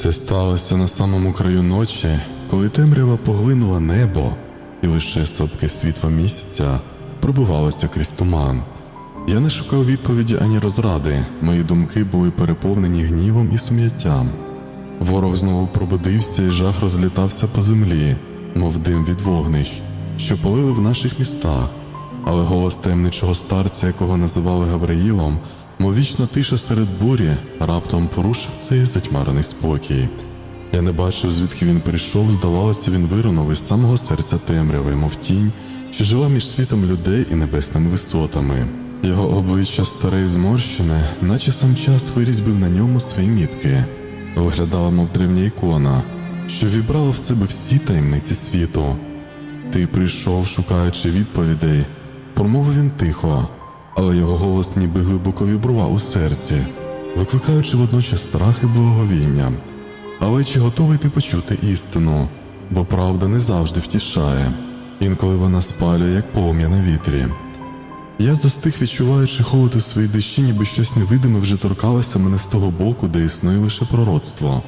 Це сталося на самому краю ночі, коли темрява поглинула небо, і лише слабке світло місяця пробивалося крізь туман. Я не шукав відповіді ані розради, мої думки були переповнені гнівом і сум'яттям. Ворог знову пробудився і жах розлітався по землі, мов дим від вогнищ, що полили в наших містах. Але голос таємничого старця, якого називали Гавриїлом, мов вічна тиша серед бурі, раптом порушив цей затьмарений спокій. Я не бачив, звідки він прийшов, здавалося, він вирунув із самого серця темряви, мов тінь, що жила між світом людей і небесними висотами. Його обличчя старе і зморщене, наче сам час вирізбив на ньому свої мітки, виглядала, мов древня ікона, що вібрала в себе всі таємниці світу. Ти прийшов, шукаючи відповідей, промовив він тихо, але його голос ніби глибоко вібрував у серці, викликаючи водночас страх і благовіння. Але чи готовий ти почути істину? Бо правда не завжди втішає, інколи вона спалює, як полум'я на вітрі. Я застиг, відчуваючи холод у своїй душі, ніби щось невидиме вже торкалося мене з того боку, де існує лише пророцтво.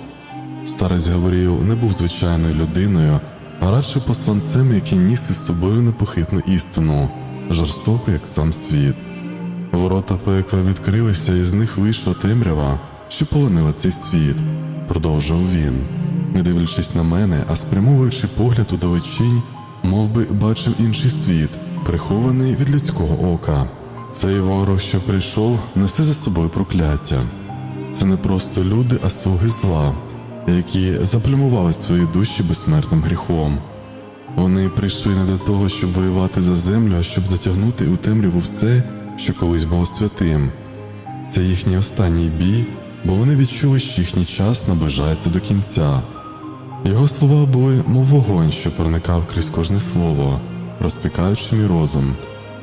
Старець Гавріл не був звичайною людиною, а радше посланцем, який ніс із собою непохитну істину, жорстоку, як сам світ. Ворота пекла відкрилися, і з них вийшла темрява, що полонила цей світ, продовжував він, не дивлячись на мене, а спрямовуючи погляд у далечінь, мов би бачив інший світ, прихований від людського ока. Цей ворог, що прийшов, несе за собою прокляття. Це не просто люди, а слуги зла, які заплюмували свої душі безсмертним гріхом. Вони прийшли не для того, щоб воювати за землю, а щоб затягнути у темряву все, що колись було святим. Це їхній останній бій, бо вони відчули, що їхній час наближається до кінця. Його слова були, мов вогонь, що проникав крізь кожне слово, розпікаючи мій розум.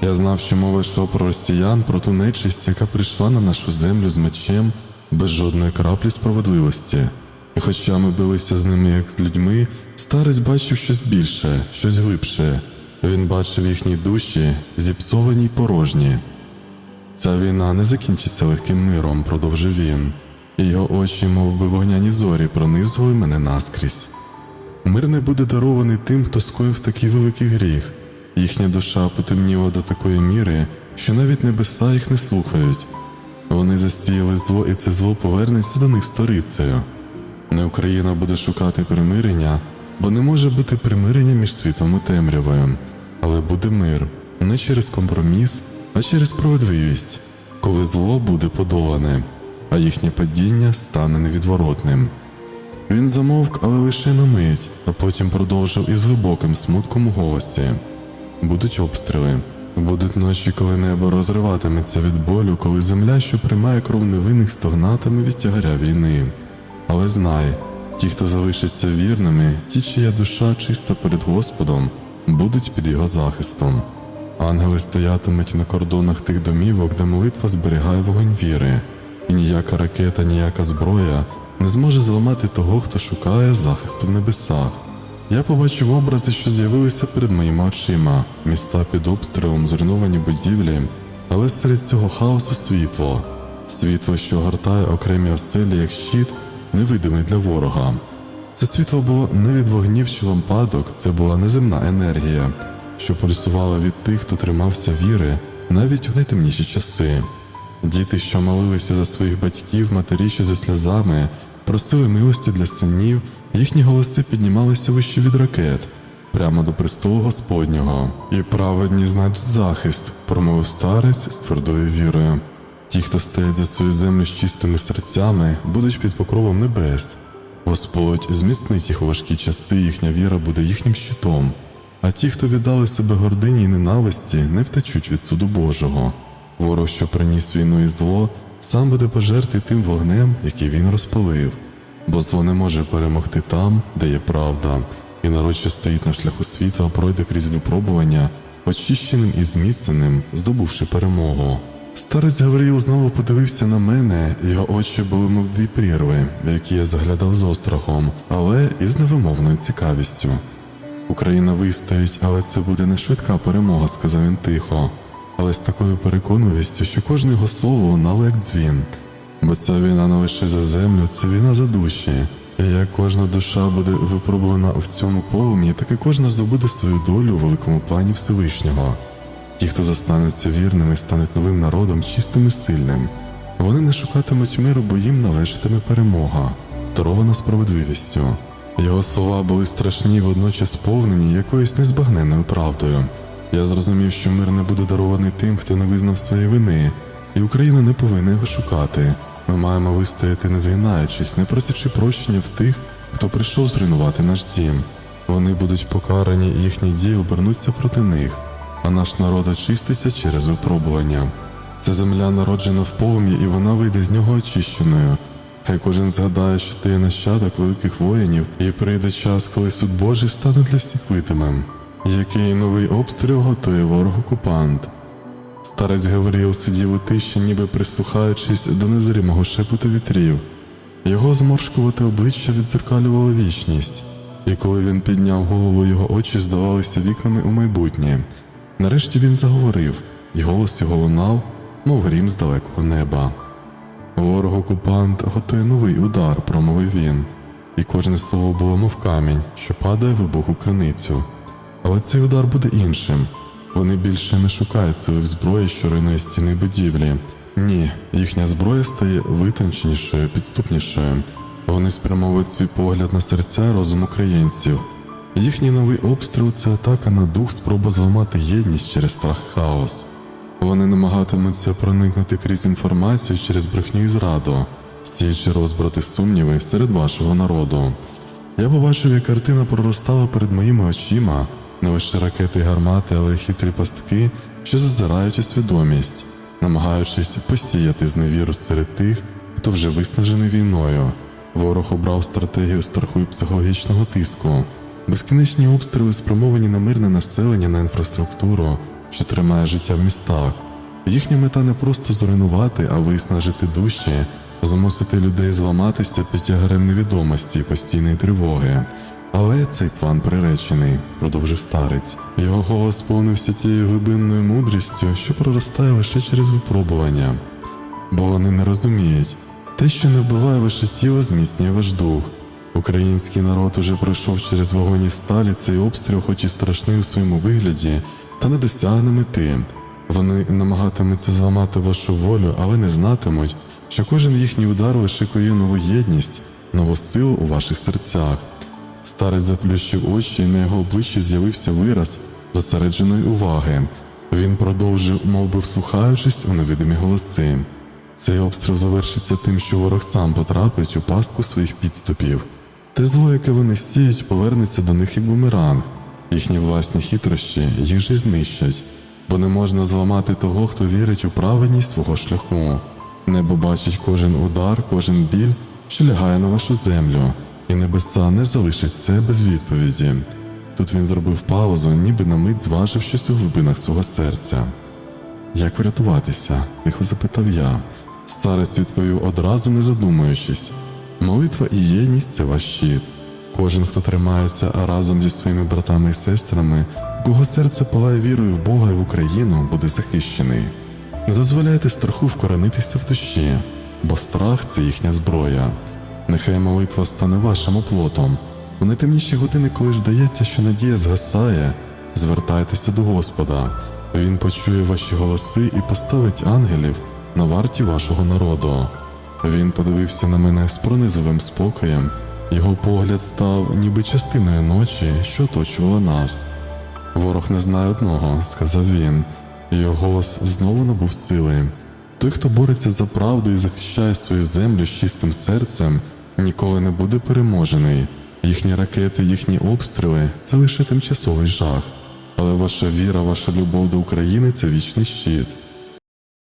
Я знав, що мова йшла про росіян, про ту нечисть, яка прийшла на нашу землю з мечем без жодної краплі справедливості. І хоча ми билися з ними як з людьми, старець бачив щось більше, щось глибше. Він бачив їхні душі, зіпсовані й порожні. Ця війна не закінчиться легким миром, продовжив він. Його очі, мов би вогняні зорі, пронизували мене наскрізь. Мир не буде дарований тим, хто скоїв такий великий гріх. Їхня душа потемніла до такої міри, що навіть небеса їх не слухають. Вони застіяли зло, і це зло повернеться до них сторицею. Не Україна буде шукати примирення, бо не може бути примирення між світом і темрявою, але буде мир не через компроміс, а через справедливість, коли зло буде подолане, а їхнє падіння стане невідворотним. Він замовк, але лише на мить, а потім продовжив із глибоким смутком у голосі. Будуть обстріли, будуть ночі, коли небо розриватиметься від болю, коли земля, що приймає кров невинних, стогнатиме від тягаря війни. Але знай, ті, хто залишаться вірними, ті, чия душа чиста перед Господом, будуть під його захистом. Ангели стоятимуть на кордонах тих домівок, де молитва зберігає вогонь віри, і ніяка ракета, ніяка зброя не зможе зламати того, хто шукає захисту в небесах. Я побачив образи, що з'явилися перед моїми очима, міста під обстрілом, зруйновані будівлі, але серед цього хаосу світло, світло, що гортає окремі оселі, як щит, невидимий для ворога. Це світло було не від вогнів чи лампадок, це була неземна енергія, що пульсувала від тих, хто тримався віри навіть у найтемніші часи. Діти, що молилися за своїх батьків, матері, що зі сльозами, просили милості для синів, їхні голоси піднімалися вище від ракет, прямо до престолу Господнього. І праведні знайдуть захист, промовив старець з твердою вірою. Ті, хто стоять за свою землю з чистими серцями, будуть під покровом небес. Господь зміцнить їх у важкі часи, їхня віра буде їхнім щитом. А ті, хто віддали себе гордині і ненависті, не втечуть від суду Божого. Ворог, що приніс війну і зло, сам буде пожерти тим вогнем, який він розпалив, бо зло не може перемогти там, де є правда, і народ, що стоїть на шляху світла, пройде крізь випробування, очищеним і зміцненим, здобувши перемогу. Старець Гавріл знову подивився на мене, його очі були мов дві прірви, в які я заглядав з острахом, але із невимовною цікавістю. Україна вистоїть, але це буде не швидка перемога, сказав він тихо, але з такою переконливістю, що кожне його слово лунало як дзвін. Бо ця війна не лише за землю, це війна за душі. І як кожна душа буде випробувана в цьому полум'ї, так і кожна здобуде свою долю у великому плані Всевишнього. Ті, хто застануться вірними, стануть новим народом, чистим і сильним. Вони не шукатимуть миру, бо їм належатиме перемога, дарована справедливістю. Його слова були страшні, водночас сповнені якоюсь незбагненною правдою. Я зрозумів, що мир не буде дарований тим, хто не визнав своєї вини, і Україна не повинна його шукати. Ми маємо вистояти, не згинаючись, не просячи прощення в тих, хто прийшов зруйнувати наш дім. Вони будуть покарані, і їхні дії обернуться проти них, а наш народ очиститься через випробування. Ця земля народжена в полум'ї, і вона вийде з нього очищеною. Хай кожен згадає, що ти є нащадок великих воїнів, і прийде час, коли суд Божий стане для всіх видимим. Який новий обстріл готує ворог окупант. Старець Гавріл сидів у тиші, ніби прислухаючись до незримого шепоту вітрів. Його зморшкувате обличчя відзеркалювало вічність, і коли він підняв голову, його очі здавалися вікнами у майбутнє. Нарешті він заговорив, і голос його лунав, мов грім з далекого неба. Ворог окупант готує новий удар, промовив він, і кожне слово було мов камінь, що падає в глибоку криницю. Але цей удар буде іншим. Вони більше не шукають в зброї, що руйнує стіни будівлі. Ні, їхня зброя стає витонченішою, підступнішою. Вони спрямовують свій погляд на серця розум українців. Їхній новий обстріл це атака на дух, спроба зламати єдність через страх хаос. Вони намагатимуться проникнути крізь інформацію через брехню і зраду, сіючи розбрати сумніви серед вашого народу. Я побачив, як картина проростала перед моїми очима, не лише ракети й гармати, але й хитрі пастки, що зазирають у свідомість, намагаючись посіяти зневіру серед тих, хто вже виснажений війною. Ворог обрав стратегію страху і психологічного тиску. Безкінечні обстріли спрямовані на мирне населення, на інфраструктуру, що тримає життя в містах. Їхня мета не просто зруйнувати, а виснажити душі, змусити людей зламатися під тягарем невідомості і постійної тривоги. Але цей план приречений, продовжив старець. Його голос сповнився тією глибинною мудрістю, що проростає лише через випробування. Бо вони не розуміють, те, що не вбиває ваше тіло, зміцнює ваш дух. Український народ уже пройшов через вогоні сталі цей обстріл, хоч і страшний у своєму вигляді, та не досягне мети. Вони намагатимуться зламати вашу волю, але не знатимуть, що кожен їхній удар вишикує нову єдність, нову силу у ваших серцях. Старець заплющив очі, і на його обличчі з'явився вираз зосередженої уваги. Він продовжив, мов би вслухаючись у невидимі голоси. Цей обстріл завершиться тим, що ворог сам потрапить у пастку своїх підступів. Те зло, яке вони сіють, повернеться до них як бумеранг. Їхні власні хитрощі їх же знищать, бо не можна зламати того, хто вірить у праведність свого шляху. Небо бачить кожен удар, кожен біль, що лягає на вашу землю, і небеса не залишать це без відповіді. Тут він зробив паузу, ніби на мить зважив щось у глибинах свого серця. Як врятуватися? тихо запитав я. Старець відповів одразу, не задумуючись. Молитва і єдність це ваш щит. Кожен, хто тримається разом зі своїми братами і сестрами, кого серце палає вірою в Бога і в Україну, буде захищений. Не дозволяйте страху вкоренитися в душі, бо страх це їхня зброя. Нехай молитва стане вашим оплотом. У найтемніші години, коли здається, що надія згасає, звертайтеся до Господа. Він почує ваші голоси і поставить ангелів на варті вашого народу. Він подивився на мене з пронизовим спокоєм, його погляд став ніби частиною ночі, що оточувала нас. Ворог не знає одного, сказав він, його голос знову набув сили. Той, хто бореться за правду і захищає свою землю з чистим серцем, ніколи не буде переможений. Їхні ракети, їхні обстріли це лише тимчасовий жах. Але ваша віра, ваша любов до України це вічний щит.